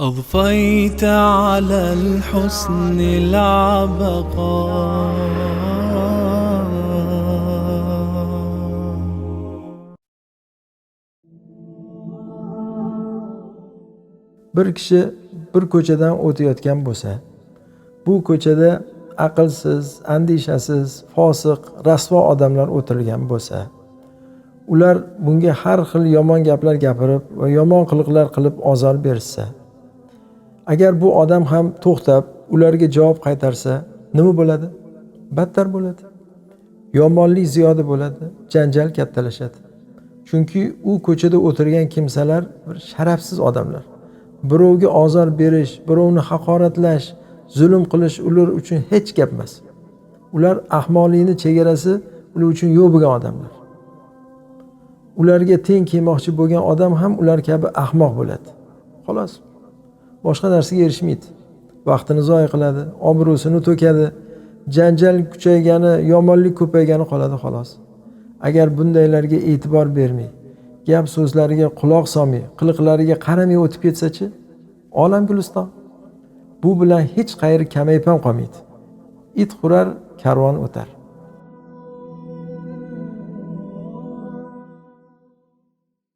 أضفيت على الحسن العبقى bir kishi bir ko'chadan o'tayotgan bo'lsa bu ko'chada aqlsiz andishasiz fosiq rasvo odamlar o'tirgan bo'lsa ular bunga har xil yomon gaplar gapirib va yomon qiliqlar qilib ozor berishsa agar bu odam ham to'xtab ularga javob qaytarsa nima bo'ladi? Battar bo'ladi. Yomonlik ziyoda bo'ladi. Janjal kattalashadi. Chunki u ko'chada o'tirgan kimsalar bir sharafsiz odamlar. Birovga ozor berish birovni haqoratlash zulm qilish ular uchun hech gap emas. Ular ahmoqlikni chegarasi ular uchun yo'q bo'lgan odamlar. Ularga teng kelmoqchi bo'lgan odam ham ular kabi ahmoq bo'ladi. Xolos. Boshqa narsaga erishmaydi. Vaqtini zoya qiladi obro'sini to'kadi janjal kuchaygani yomonlik ko'paygani qoladi xolos. Agar bundaylarga e'tibor bermay gap so'zlariga quloq solmay qiliqlariga qaramay o'tib ketsachi olam guliston. Bu bilan hech qayeri kamayib ham qolmaydi. It hurar karvon o'tar.